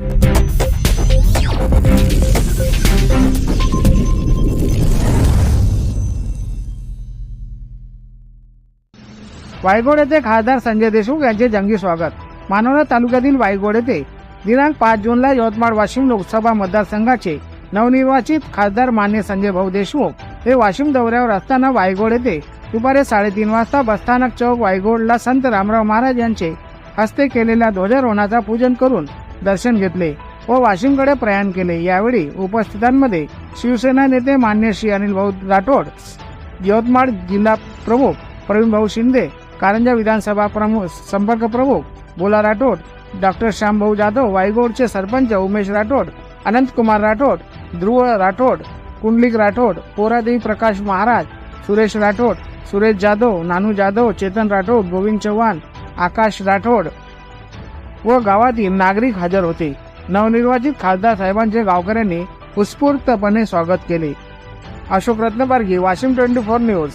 वायगोड येथे खासदार संजय देशमुख यांचे जंगी स्वागत. मानोरा तालुक्यातील वायगोड येथे दिनांक पाच जूनला यवतमाळ वाशिम लोकसभा मतदारसंघाचे नवनिर्वाचित खासदार मान्य संजय भाऊ देशमुख हे वाशिम दौऱ्यावर असताना वायगोड येथे दुपारी साडेतीन वाजता बसस्थानक चौक वायगोडला संत रामराव महाराज यांचे हस्ते केलेल्या ध्वजारोहणाचा पूजन करून दर्शन घेतले व वाशिमकडे प्रयाण केले. यावेळी उपस्थितांमध्ये शिवसेना नेते मान्य श्री अनिल भाऊ राठोड यवतमाळ जिल्हा प्रमुख प्रवीण भाऊ शिंदे कारंजा विधानसभा प्रमुख संपर्क प्रमुख बोला राठोड डॉक्टर श्यामभाऊ जाधव वायगोडचे सरपंच उमेश राठोड अनंत कुमार राठोड ध्रुव राठोड कुंडलिक राठोड पोरादेवी प्रकाश महाराज सुरेश राठोड सुरेश जाधव नानू जाधव चेतन राठोड गोविंद चव्हाण आकाश राठोड व गावातील नागरिक हजर होते. नवनिर्वाचित खासदार साहेबांचे गावकऱ्यांनी उत्स्फूर्तपणे स्वागत केले. Ashok Ratnaparagi Washim twenty four news